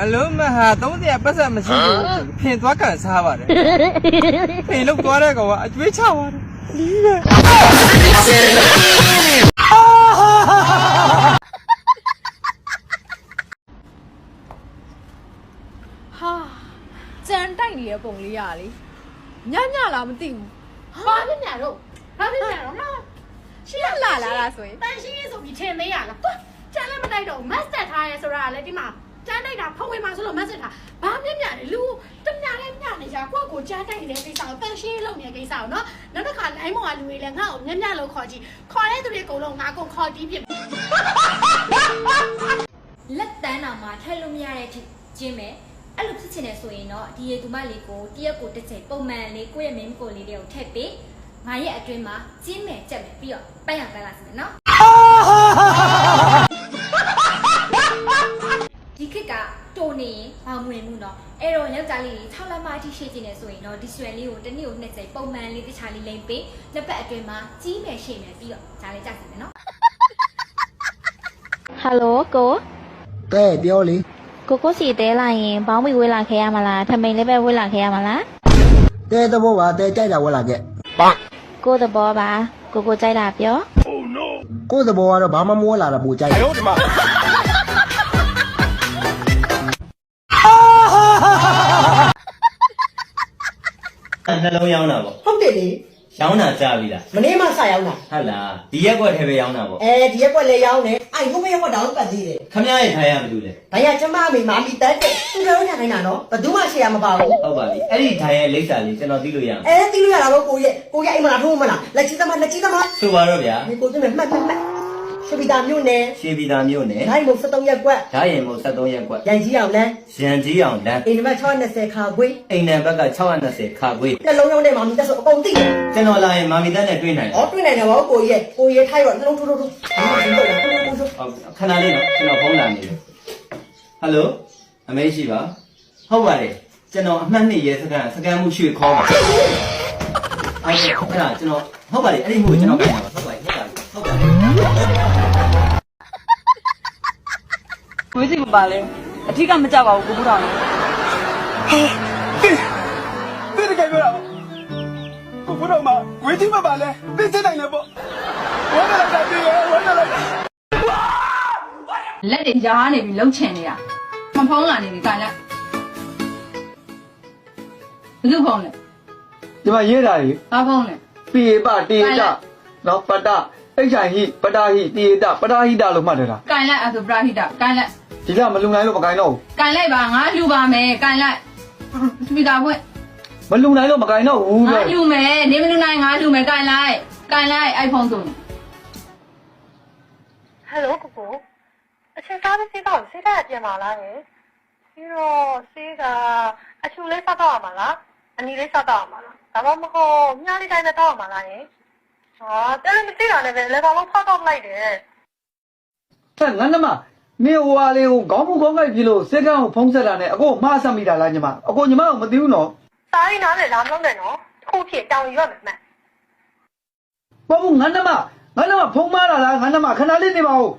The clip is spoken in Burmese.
အလုံးမဟာ300ပတ်စံမရှိဘူးဖင်သွားကန်စားပါတယ်ဖင်လောက်သွားတဲ့ကောင်ကအကျွေးချသွားတယ်လီးတယ်ဟာကြံတိုက်နေတဲ့ပုံလေးရလေညညလားမသိဘူးဘာဖြစ်ညာတော့ဘာဖြစ်ညာတော့ဟာရှင်းရလာလာလားဆိုရင်တန်ရှင်းရေးဆိုပြီးထင်သေးရလားတွတ်ကျန်လည်းမတိုက်တော့မတ်တက်ထားရဲဆိုတာကလည်းဒီမှာ ကျန်တိုက်တာဖုံးဝင်မှာဆိုလို့မတ်တက်ထားဘာမြင်ညာလဲလူတညာလည်းညနေကြကိုယ့်ကိုကျန်တိုက်နေတဲ့ကိစ္စကိုတန်ရှင်းလုပ်နေတဲ့ကိစ္စကိုနော်နောက်တစ်ခါလိုင်းမောင်ကလူတွေလည်းငါ့ကိုညညလို့ခေါ်ကြည့်ခေါ်တဲ့သူတွေအကုန်လုံးငါကုန်ခေါ်တီးပြစ်လက်တန်းတော်မှာထည့်လို့မရတဲ့အထိကျင်းမယ်အဲ့လိုဖြစ်ချင်တယ်ဆိုရင်တော့ဒီရေသူမလေးကိုတရက်ကိုတစ်ချိန်ပုံမှန်လေးကိုယ့်ရဲ့မင်းကိုလေးတွေကိုထည့်ပေးငါရဲ့အတွင်းမှာကျင်းမယ်ကြက်မယ်ပြီးတော့ပတ်ရပန်းလာစမယ်နော် စားလေးကြီး6လမအထိရှိကျင်နေဆိုရင်တော့ဒီဆွဲလေးကိုတစ်နေ့ကိုနှစ်ကြိမ်ပုံမှန်လေးတစ်ခြားလေးလိမ့်ပေးနှစ်ပတ်အတွင်းမှာကြီးမယ်ရှိမယ်ပြီးတော့ဒါလေးကြည့်မယ်နော်ဟယ်လိုကိုတဲ့ပြောလေကိုကိုစီတဲလိုက်ရင်ဘောင်းမီဝေးလာခဲ့ရမလားထမိန်လေးပဲဝေးလာခဲ့ရမလားတဲသဘောပါတဲကြိုက်တာဝေးလာခဲ့ပါကိုသဘောပါကိုကိုကြိုက်တာပြော Oh no ကိုသဘောကတော့ဘာမှမဝေးလာတာပူကြိုက်တယ် နှလုံးရောင်းတာပေါ့ဟုတ်တယ်လေရောင်းတာကြားပြီလားမနေ့မှစရောက်တာဟုတ်လားဒီရက်ကွက်ထဲပဲရောင်းတာပေါ့အဲဒီရက်ကွက်လည်းရောက်နေအိုင်ဘုမရက်ကွက်တောင်ပတ်သေးတယ်ခမရရဲ့ထိုင်ရမလို့လေဒါရကျမအမေမာမီတက်တဲ့သူတို့ညခိုင်းတာနော်ဘယ်သူမှရှေ့ရမပါဘူးဟုတ်ပါပြီအဲ့ဒီထိုင်ရဲ့လိပ်စာလေးကျွန်တော်သိလို့ရအောင်အဲတီးလို့ရတာပေါ့ကိုရဲ့ကိုရဲ့အိမ်မှာထိုးမလားလက်ချီသမားလက်ချီသမားဆိုပါတော့ဗျာဒီကိုကျမမှတ်မှတ်မှတ် ရှပီတာမြို့နယ်ရှေးပြည်သားမြို့နယ်နိုင်မုံ73ရက်ကွက်ဓာတ်ရင်မို့73ရက်ကွက်ရန်ကြီးအောင်လမ်းရန်ကြီးအောင်လမ်းအိမ်နံပါတ်620ခါခွေးအိမ်နံဘက်က620ခါခွေးနှလုံးရောင်းတဲ့မာမီတက်ဆိုအကုန်သိတယ်ကျွန်တော်လာရင်မာမီတန်းနဲ့တွေ့နိုင်တယ်ဩတွေ့နိုင်တယ်ဗောကိုရဲ့ကိုရဲ့ထိုက်တော့နှလုံးထိုးထိုးထိုးဒီလိုထိုးထိုးထိုးဟုတ်ခဏလေးနော်ကျွန်တော်ဖုန်းလာနေတယ်ဟယ်လိုအမေရှိပါဟုတ်ပါတယ်ကျွန်တော်အမှတ်နှစ်ရဲစကန်စကန်မှုရွှေခေါ်ပါဟုတ်ကဲ့အဲ့ဒါကျွန်တော်ဟုတ်ပါတယ်အဲ့ဒီမှုကိုကျွန်တော်ပြန်ပါဟုတ်ပါတယ်ဟုတ်ပါတယ်ဟုတ်ပါတယ် ဝေးစီမပါလဲအထီးကမကြောက်ပါဘူးကိုဘူးတော်ရေသိတယ်ကြပြောတာကိုဘုတော်မှာဝေးတိမပါလဲသိစိတ်နိုင်တယ်ပေါ့ဝမ်းလာတာပြေဝမ်းလာတာလက်တွေရားနေပြီးလှုပ်ချင်နေတာမဖုံးလာနေပြီကလည်းဘယ်သူဖုံးလဲဒီမှာရေးတာကြီးဘာဖုံးလဲပိယပတေတနော်ပတအိဋ္ဌာဟိပတာဟိတေတပတာဟိတလို့မှတ်တယ်လားကန်လိုက်အဆိုပရာဟိတကန်လိုက် ဒီကမလုံနိုင်လို့မကိုင်းတော့ဘူးကန်လိုက်ပါငါလူပါမယ်ကန်လိုက်စပီတာဖွင့်မလုံနိုင်လို့မကိုင်းတော့ဘူးငါလူမယ်နေမလူနိုင်ငါလူမယ်ကန်လိုက်ကန်လိုက်အိုက်ဖုန်းဆိုဟယ်လိုကိုကိုအချင်းစားပြီးစေးတော့စေးတဲ့ပြန်ပါလားဟဲ့ပြီးတော့စေးကအချူလေးစားတော့ရမှာလားအနီလေးစားတော့ရမှာလားဒါမှမဟုတ်မြားလေးတိုင်းနဲ့တော့ရမှာလားဟဲ့ဟာတဲလည်းမသိတာနဲ့ပဲလေကောင်လုံးဖောက်တော့လိုက်တယ်ဆက်ငန်းနမ မင်းဟိုဟာလေးကိုခေါင်းမခေါင်းကိုက်ပြီလို့စက်ကန်းကိုဖုံးဆက်တာနဲ့အကိုမှားဆက်မိတာလားညီမအကိုညီမကိုမသိဘူးနော်စားရင်းနားလည်းလာမလို့နဲ့နော်တစ်ခုဖြစ်တောင်းယူရမယ်မှန်ဘာဘူးငန်းနမငန်းနမဖုံးမားတာလားငန်းနမခဏလေးနေပါဦး